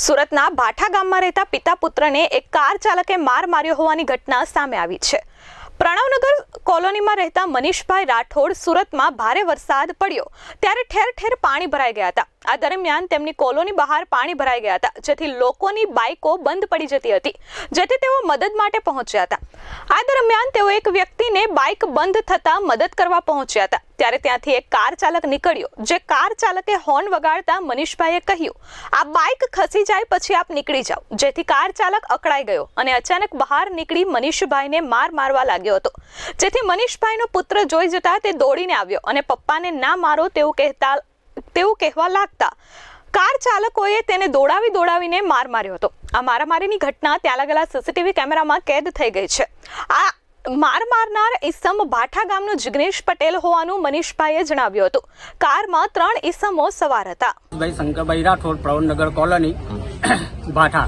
સુરતના ભાઠા ગામમાં રહેતા પિતા પુત્રને એક કાર ચાલકે માર માર્યો હોવાની ઘટના સામે આવી છે. પ્રણવનગર કોલોનીમાં રહેતા મનીષભાઈ રાઠોડ સુરતમાં ભારે વરસાદ પડ્યો. ત્યારે ઠેર ઠેર પાણી ભરાઈ ગયા હતા. આ દરમિયાન તેમની કોલોની બહાર પાણી ભરાઈ ગયા હતા, જેથી લોકોની બાઇકો બંધ પડી જતી હતી, જેથી તેઓ મદદ માટે પહોંચ્યા હતા. આ દરમિયાન તેઓ એક વ્યક્તિને બાઇક બંધ થતા મદદ કરવા પહોંચ્યા હતા. ત્યારે ત્યાંથી એક કાર ચાલક નીકળ્યો, જે કાર ચાલકે હોર્ન વગાડતા મનીષભાઈએ કહ્યું, આ બાઇક ખસી જાય પછી આપ નીકળી જાઓ. જેથી કાર ચાલક અકળાઈ ગયો અને અચાનક બહાર નીકળી મનીષભાઈને માર મારવા લાગ્યો હતો. જેથી મનીષભાઈનો પુત્ર જોઈ જતા તે દોડીને આવ્યો અને પપ્પાને ના મારો તેવું કહેતા, તેવું કહેવા લાગતા કાર ચાલકોએ તેને દોડાવી દોડાવીને માર માર્યો હતો. આ મારામારીની ઘટના ત્યાં લાગેલા સીસીટીવી કેમેરામાં કેદ થઈ ગઈ છે. આ માર મારનાર ઇસમ ભાઠા ગામનો જિગ્નેશ પટેલ હોવાનું મનીષભાઈએ જણાવ્યું હતું. કારમાં ત્રણ ઇસમો સવાર હતા. ભાઈ શંકરભાઈ રાઠોડ, પ્રવણનગર કોલોની ભાઠા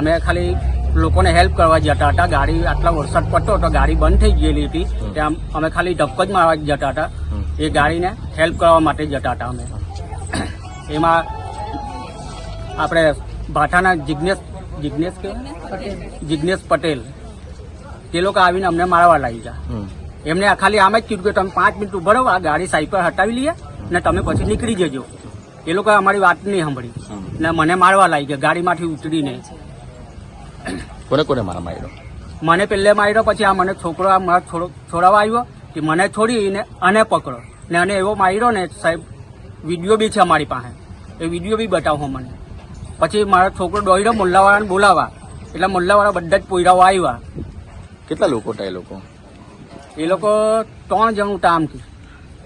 અમે ખાલી લોકોને હેલ્પ કરવા જતા હતા. ગાડી આટલા વરસાદ પડતો હતો, ગાડી બંધ થઈ ગયેલી હતી. ત્યાં અમે ખાલી ધક્કો જ મારવા જતા હતા. એ ગાડીને હેલ્પ કરવા માટે જતા હતા અમે. એમાં આપણે ભાઠાના જિજ્ઞેશ જિજ્ઞેશ કે? જિજ્ઞેશ પટેલ. તે લોકો આવીને અમને મારવા લાગી ગયા એમને ખાલી આમ જ કીધું કે તમે પાંચ મિનિટ ઊભો રહો આ ગાડી સાઈડ પર હટાવી લઈએ ને તમે પછી નીકળી જજો. એ લોકો અમારી વાત નહીં સાંભળી. ને મને મારવા લાગી ગયા ગાડીમાંથી ઉતરીને. કોને કોને મારા માર્યો? મને પેલે માર્યો પછી આ મને છોકરો આ મારા છોડો છોડાવવા આવ્યો કે મને છોડીને અને પકડો. ને અને એવો માર્યો ને સાહેબ વીડિયો બી છે અમારી પાસે. એ વીડિયો બી બતાવો મને. પછી મારો છોકરો દોડ્યો મુલ્લાવાળાને બોલાવા એટલે મુલ્લાવાળા બધા જ પોયરાઓ આવ્યા. કેટલા લોકો હતા એ લોકો? એ લોકો ત્રણ જણ ઉતા આમથી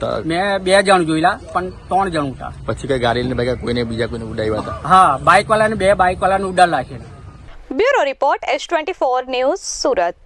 તો મેં બે જણ જોયેલા પણ ત્રણ જણ ઉતા પછી કઈ ગાડી ને ભાઈ કોઈને બીજા કોઈને ઉડાવ્યા હતા? હા બાઇક વાળાને બે બાઇક વાળાને ઉડાડ રાખેલા bureau report S twenty four news Surat.